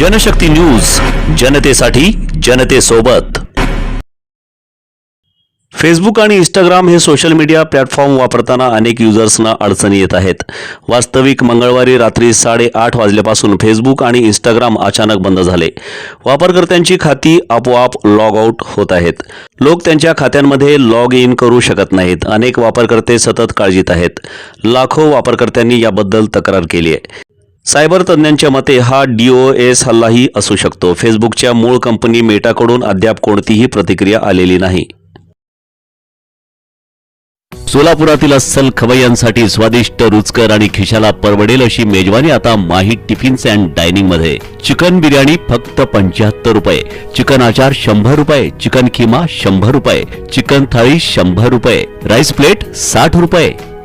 Janshakti news जनतेसाठी जनतेसोबत. Facebook आणि इंस्टाग्राम हे सोशल मीडिया प्लॅटफॉर्म वापरताना अनेक युजर्सना अडचणी येत आहेत. वास्तविक मंगळवारी रात्री साडेआठ वाजल्यापासून फेसबुक आणि इंस्टाग्राम अचानक बंद झाले. वापरकर्त्यांची खाती आपोआप लॉग आउट होत आहेत. लोक त्यांच्या खात्यांमध्ये लॉग इन करू शकत नाहीत. अनेक वापरकर्ते सतत काळजीत आहेत. लाखो वापरकर्त्यांनी याबद्दल तक्रार केली आहे. सायबर तज्ज्ञांच्या मते हा डीओएस हल्लाही असू शकतो. फेसबुकच्या मूळ कंपनी मेटाकडून अद्याप कोणतीही प्रतिक्रिया आलेली नाही. सोलापुरातील अस्सल खवय्यांसाठी स्वादिष्ट रुचकर आणि खिशाला परवडेल अशी मेजवानी आता माही टिफिन्स अँड डायनिंगमध्ये चिकन बिर्याणी फक्त पंच्याहत्तर रुपये. चिकन आचार शंभर रुपये. चिकन किमा शंभर रुपये. चिकन थाळी शंभर रुपये. राईस प्लेट साठ रुपये.